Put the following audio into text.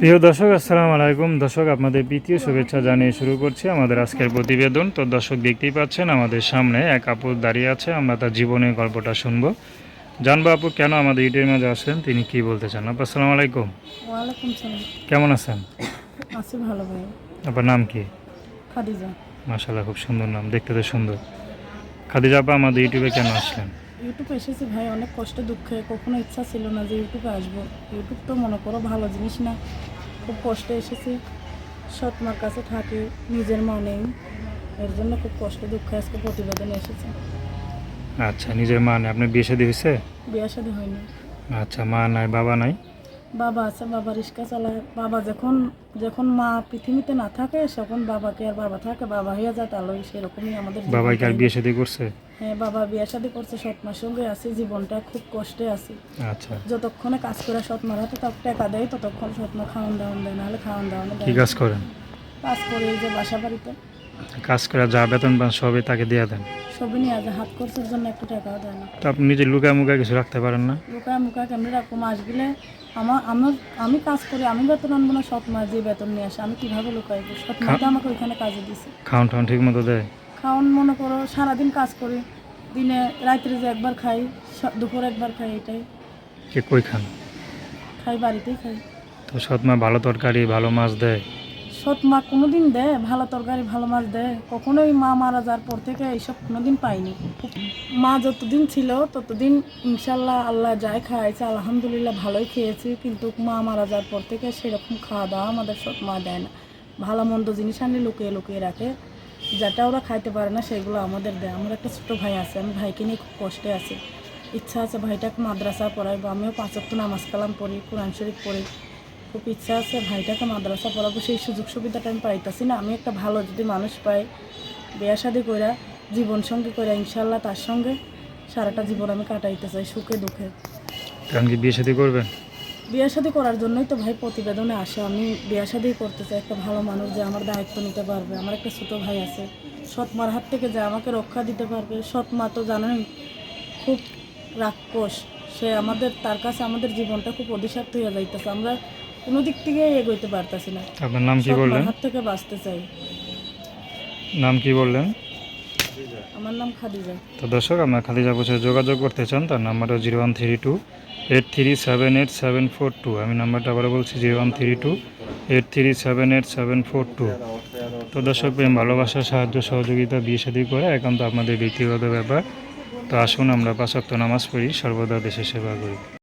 প্রিয় দর্শক আসসালামু আলাইকুম। দর্শক আপনাদের দ্বিতীয় শুভেচ্ছা জানিয়ে শুরু করছি আমাদের আজকের প্রতিবেদন। তো দর্শক দেখতেই পাচ্ছেন আমাদের সামনে এক আপু দাঁড়িয়ে আছে। আমরা তার জীবনের গল্পটা শুনব। জানব আপু কেন আমাদের ইটের মাঝে আসেন তিনি কি বলতে চান? আপু আসসালামু আলাইকুম। কেমন আছেন? আছি ভালো ভাই। আপনার নাম কি? খাদিজা। মাশাল্লাহ খুব সুন্দর নাম। দেখতে তো সুন্দর। খাদিজা আপা আমাদের ইউটিউবে কেন আসলেন? ইউটিউবে এসেছি ভাই অনেক কষ্ট দুঃখে। কখনো ইচ্ছা ছিল না যে ইউটিউবে আসব। ইউটিউব তো মনে করো ভালো জিনিস না। খুব কষ্টে এসেছি। সৎ মার কাছে থাকি নিজের মা নেই এর জন্য খুব কষ্ট দুঃখে আজকে প্রতিবেদনে এসেছি। আচ্ছা নিজের মা নেই। আপনার বিয়ে শাদী হয়েছে? বিয়ে শাদী হয়নি। আচ্ছা মা নাই বাবা নাই? বাবা আছে বাবা রিক্সা চালায়। বাবা যখন যখন মা পৃথিবীতে না থাকে তখন বাবাকে আর বাবা থাকে বাবা হয়ে যায় তাহলে সেরকমই আমাদের জীবন বাবাই কি আর বিয়ে শাদী করছে? হ্যাঁ বাবা বিয়ে শাদী করছে সৎ মার সঙ্গে আছি জীবনটা খুব কষ্টে আছি। আচ্ছা। যতক্ষণে কাজ করে সৎ মার হাতে তত টাকা দেয় ততক্ষণ সৎ মা খাওয়ান দাওয়ান দেয় নাহলে খাওয়ান দাওয়ান কি কাজ করেন? কাজ করে এই যে বাসা বাড়িতে। কাজ করে যা বেতন পান সবই তাকে দিয়ে দেন। সবই নিয়ে আছে হাত খরচের জন্য একটু টাকাও দেয় না। তো আপনি নিজে লুকা মুকা কিছু রাখতে পারেন না? লুকা মুখা কেমনি রাখব? মাস গেলে আমার আমার আমি কাজ করি আমি বেতন আনব না সৎ মা যে বেতন নিয়ে আসে আমি কীভাবে লুকাইবো সৎ মা তো আমাকে ওইখানে কাজে দিছে। খাওয়ান টাউন ঠিক মতো দেয়? খাওয়ান মনে করো সারাদিন কাজ করি দিনে রাত্রে যে একবার খাই দুপুরে একবার খাই এটাই। কে কই খান? খাই বাড়িতেই খাই। তো সৎমা ভালো তরকারি ভালো মাছ দেয়। সৎ মা কোনোদিন দেয়? ভালো তরকারি, ভালো মাছ দেয়? কখনোই মা মারা যাওয়ার পর থেকে এইসব কোনোদিন পাইনি মা যতদিন ছিল, ততদিন ইনশাল্লাহ আল্লাহ যাই খাইছে আলহামদুলিল্লাহ ভালোই খেয়েছি। কিন্তু মা মারা যাওয়ার পর থেকে সেরকম খাওয়া দাওয়া আমাদের সৎ মা দেয় না। ভালো মন্দ জিনিস আনলে লুকিয়ে লুকিয়ে রাখে। যেটা ওরা খাইতে পারে না, সেগুলো আমাদের দেয়। আমার একটা ছোটো ভাই আছে, আমি ভাইকে নিয়ে খুব কষ্টে আছি। ইচ্ছা আছে ভাইটাকে মাদ্রাসা পড়াই বা আমিও পাঁচক্ত নামাজ কালাম পড়ি, কোরআন শরীফ পড়ি। খুব ইচ্ছা আছে ভাইটাকে মাদ্রাসা পড়াবো সেই সুযোগ সুবিধাটা আমি পাইতেছি না। আমি একটা ভালো যদি মানুষ পাই বিয়া শাদি কইরা জীবন সঙ্গী কইরা ইনশাল্লাহ তার সঙ্গে সারাটা জীবন আমি কাটাইতে চাই সুখে দুঃখে। কারণ কি বিয়ে শাদী করবেন? বিয়া শাদি করার জন্যই তো ভাই প্রতিবেদনে আসে। আমি বিয়া শাদি করতে চাই একটা ভালো মানুষ যে আমার দায়িত্ব নিতে পারবে। আমার একটা ছোটো ভাই আছে সৎ মার হাত থেকে যে আমাকে রক্ষা দিতে পারবে। সৎ মা তো জানেন খুব রাক্ষস। সে আমাদের তার কাছে আমাদের জীবনটা খুব অধিসাপ্ত হয়ে যাইতেছে। আমরা কোনো দিক থেকে এগোইতে পারতাছি না। আপনার নাম কি বললেন? হাত থেকে বাঁচতে চাই। নাম কি বললেন? আমার নাম খাদিজা। তো দর্শক আপনার খাদিজা বসে যোগাযোগ করতে চান তার নাম্বারও zero one three two eight three seven eight seven four two. আমি নাম্বারটা আবার বলছি zero one three two eight three seven eight seven four two. তো দর্শক প্রেম ভালোবাসা সাহায্য সহযোগিতা বিয়ে শাদী করে একান্ত আপনাদের ব্যক্তিগত ব্যাপার। তো আসুন আমরা পাঁচক্ত নামাজ পড়ি সর্বদা দেশের সেবা করি।